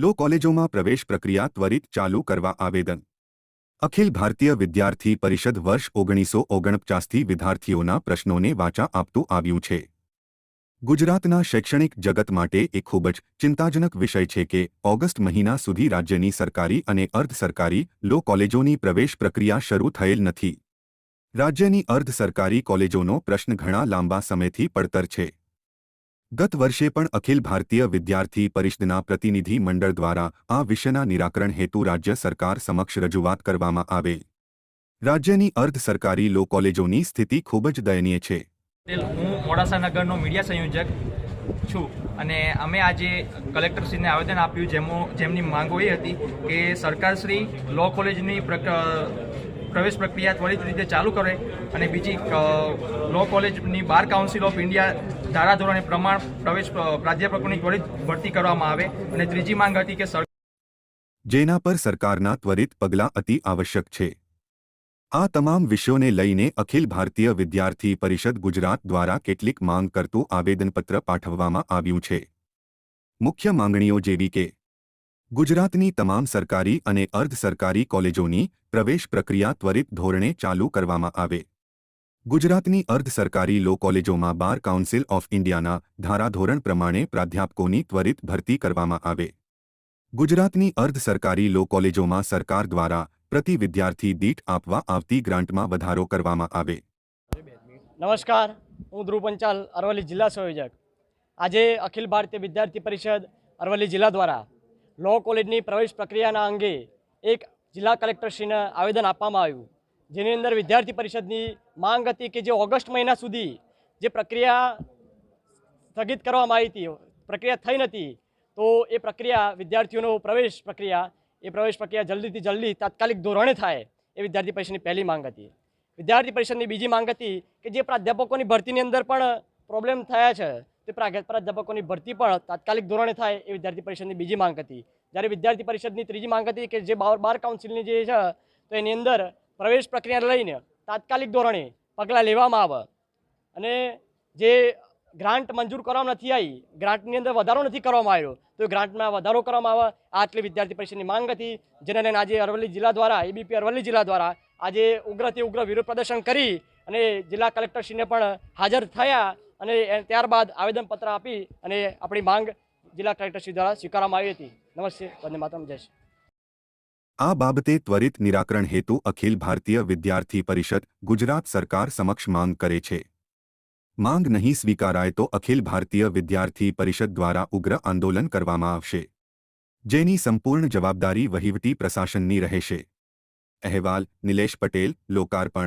લો કોલેજોમાં પ્રવેશ પ્રક્રિયા ત્વરિત ચાલુ કરવા આવેદન. અખિલ ભારતીય વિદ્યાર્થી પરિષદ વર્ષ ઓગણીસો ઓગણપચાસથી વિદ્યાર્થીઓના પ્રશ્નોને વાચા આપતું આવ્યું છે. ગુજરાતના શૈક્ષણિક જગત માટે એ ખૂબ જ ચિંતાજનક વિષય છે કે ઓગસ્ટ મહિના સુધી રાજ્યની સરકારી અને અર્ધ સરકારી લો કોલેજોની પ્રવેશ પ્રક્રિયા શરૂ થયેલ નથી. રાજ્યની અર્ધ સરકારી કોલેજોનો પ્રશ્ન ઘણા લાંબા સમયથી પડતર છે. ગત વર્ષે પણ અખિલ ભારતીય વિદ્યાર્થી પરિષદના પ્રતિનિધિ મંડળ દ્વારા આ વિષયના નિરાકરણ હેતુ રાજ્ય સરકાર સમક્ષ રજૂઆત કરવામાં આવે. રાજ્યની અર્ધ સરકારી લો કોલેજોની સ્થિતિ ખૂબ જ દયનીય છે. હું મોડાસા નગરનો મીડિયા સંયોજક છું અને અમે આજે કલેક્ટરશ્રીને આવેદન આપ્યું, જેમો, જેમની માંગો એ હતી કે સરકારશ્રી લો કોલેજની પ્રવેશ પ્રક્રિયા ત્વરિત રીતે ચાલુ કરે અને બીજી લો કોલેજની બાર કાઉન્સિલ ઓફ ઇન્ડિયા ધારાધોરણે પ્રમાણ પ્રવેશ પ્રાધ્યાપકોની ત્વરિત ભરતી કરવામાં આવે અને ત્રીજી માંગ હતી કે જેના પર સરકારના ત્વરિત પગલાં અતિ આવશ્યક છે. આ તમામ વિષયોને લઈને અખિલ ભારતીય વિદ્યાર્થી પરિષદ ગુજરાત દ્વારા કેટલીક માંગ કરતું આવેદનપત્ર પાઠવવામાં આવ્યું છે. મુખ્ય માંગણીઓ જેવી કે ગુજરાતની તમામ સરકારી અને અર્ધ સરકારી કોલેજોની પ્રવેશ પ્રક્રિયા ત્વરિત ધોરણે ચાલુ કરવામાં આવે. ગુજરાતની અર્ધ સરકારી લો કોલેજોમાં બાર કાઉન્સિલ ઓફ ઇન્ડિયાના ધારાધોરણ પ્રમાણે પ્રાધ્યાપકોની ત્વરિત ભરતી કરવામાં આવે. ગુજરાતની અર્ધ સરકારી લો કોલેજોમાં સરકાર દ્વારા પ્રતિ વિદ્યાર્થી દીઠ આપવા આવતી ગ્રાન્ટમાં વધારો કરવામાં આવે. નમસ્કાર, હું ધ્રુવ પંચાલ, અરવલ્લી જિલ્લા સંયોજક. આજે અખિલ ભારતીય વિદ્યાર્થી પરિષદ અરવલ્લી જિલ્લા દ્વારા લો કોલેજની પ્રવેશ પ્રક્રિયાના અંગે એક જિલ્લા કલેક્ટરશ્રીને આવેદન આપવામાં આવ્યું. જેની અંદર વિદ્યાર્થી પરિષદની માંગ હતી કે જે ઓગસ્ટ મહિના સુધી જે પ્રક્રિયા સ્થગિત કરવામાં આવી હતી, પ્રક્રિયા થઈ નથી, તો એ પ્રક્રિયા વિદ્યાર્થીઓનો પ્રવેશ પ્રક્રિયા, એ પ્રવેશ પ્રક્રિયા જલ્દીથી જલ્દી તાત્કાલિક ધોરણે થાય એ વિદ્યાર્થી પરિષદની પહેલી માંગ હતી. વિદ્યાર્થી પરિષદની બીજી માંગ હતી કે જે પ્રાધ્યાપકોની ભરતીની અંદર પણ પ્રોબ્લેમ થયા છે, તે પ્રા- પ્રાધ્યાપકોની ભરતી પણ તાત્કાલિક ધોરણે થાય એ વિદ્યાર્થી પરિષદની બીજી માંગ હતી. જ્યારે વિદ્યાર્થી પરિષદની ત્રીજી માંગ હતી કે જે બાર બાર કાઉન્સિલની જે છે, તો એની અંદર પ્રવેશ પ્રક્રિયા લઈને તાત્કાલિક ધોરણે પગલાં લેવામાં આવે. અને જે ગ્રાન્ટ મંજૂર કરવામાં નથી આવી ગ્રાન્ટની અંદર વધારો નથી કરવામાં આવ્યો, તો ગ્રાન્ટમાં વધારો કરવામાં આવે. આટલી વિદ્યાર્થી પરિષદની માંગ હતી, જેને લઈને આજે અરવલ્લી જિલ્લા દ્વારા એબીપી અરવલ્લી જિલ્લા દ્વારા આજે ઉગ્રથી ઉગ્ર વિરોધ પ્રદર્શન કરી અને જિલ્લા કલેક્ટરશ્રીને પણ હાજર થયા અને ત્યારબાદ આવેદનપત્ર આપી અને આપણી માંગ જિલ્લા કલેક્ટરશ્રી દ્વારા સ્વીકારવામાં આવી હતી. નમસ્તે, વંદે માતરમ, જય શ્રી. આ બાબતે ત્વરિત નિરાકરણ હેતુ અખિલ ભારતીય વિદ્યાર્થી પરિષદ ગુજરાત સરકાર સમક્ષ માંગ કરે છે. માંગ નહીં સ્વીકારાય તો અખિલ ભારતીય વિદ્યાર્થી પરિષદ દ્વારા ઉગ્ર આંદોલન કરવામાં આવશે. જેની સંપૂર્ણ જવાબદારી વહીવટી પ્રશાસનની રહેશે. અહેવાલ, નિલેશ પટેલ, લોકાર્પણ